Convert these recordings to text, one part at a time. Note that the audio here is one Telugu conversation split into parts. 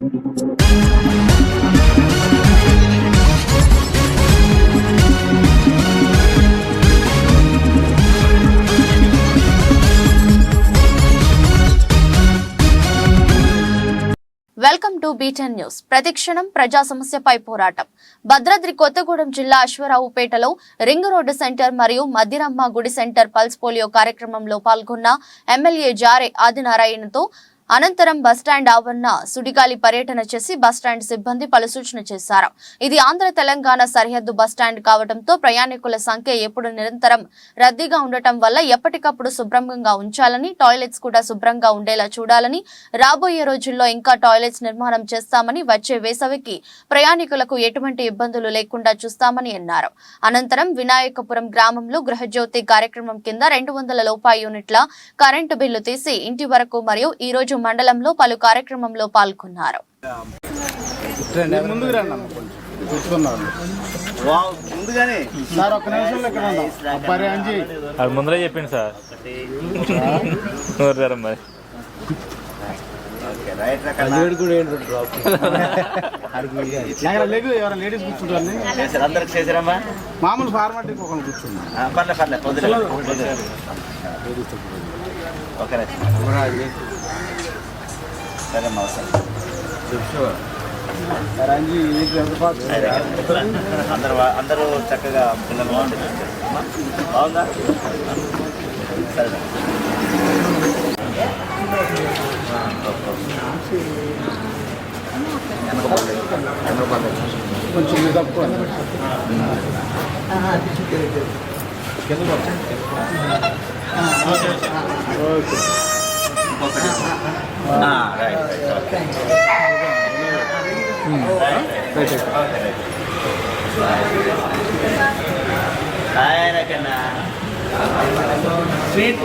Welcome to beaten news. ప్రతిక్షణం ప్రజా సమస్యపై పోరాటం. భద్రాద్రి కొత్తగూడెం జిల్లా అశ్వరావుపేటలో రింగ్ రోడ్డు సెంటర్ మరియు మద్దిరమ్మ గుడి సెంటర్ పల్స్ పోలియో కార్యక్రమంలో పాల్గొన్న ఎమ్మెల్యే జారే ఆదినారాయణతో అనంతరం బస్టాండ్ ఆవరణ సుడిగాలి పర్యటన చేసి బస్టాండ్ సిబ్బంది పలు సూచన చేశారు. ఇది ఆంధ్ర తెలంగాణ సరిహద్దు బస్టాండ్ కావడంతో ప్రయాణికుల సంఖ్య ఎప్పుడు నిరంతరం రద్దీగా ఉండటం వల్ల ఎప్పటికప్పుడు శుభ్రంగా ఉంచాలని టాయిలెట్స్ కూడా శుభ్రంగా ఉండేలా చూడాలని రాబోయే రోజుల్లో ఇంకా టాయిలెట్స్ నిర్మాణం చేస్తామని వచ్చే వేసవికి ప్రయాణికులకు ఎటువంటి ఇబ్బందులు లేకుండా చూస్తామని అన్నారు. అనంతరం వినాయకపురం గ్రామంలో గృహజ్యోతి కార్యక్రమం కింద రెండు వందల రూపాయి యూనిట్ల కరెంటు బిల్లు తీసి ఇంటి వరకు మరియు ఈ రోజు మండలంలో పలు కార్యక్రమంలో పాల్గొన్నారు. ముందుకు రండి అన్న కొంచెం. కూర్చున్నారు వావ్, ముందుగానే. సార్ ఒక్క నిమిషంలో ఇక్కడ ఉందాం అబ్బారి అంజీ అది ముందరే చెప్పింది సార్. మరి మామూలు కూర్చున్నాం సరే అమ్మా వస్తాను. సార్ అందరూ అందరూ చక్కగా పిల్లలు బాగుంటుంది బాగుందా? సరే. కొంచెం తక్కువ. ఓకే. స్వీట్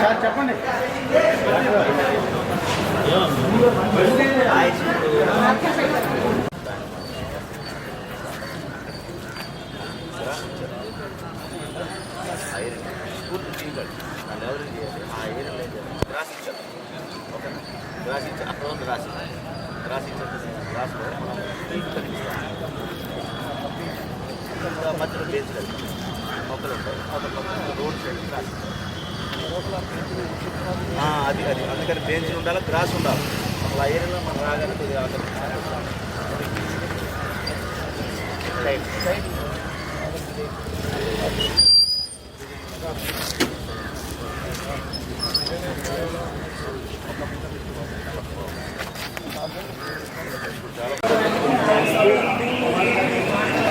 సార్ చెప్పండి రాసిచ్చారు ఓకేనా రాసిచ్చారు అక్కడ ఉంది రాసి రాసిచ్చారు రాసి మనం మధ్యలో బేస్ మొక్కలు ఉంటాయి అక్కడ రోడ్ సైడ్ అది అది. అందుకని బెంచ్ ఉండాలి గ్రాస్ ఉండాలి? అసలు ఆ ఏరియాలో మనం రాగానే కొద్దిగా సైడ్ సైడ్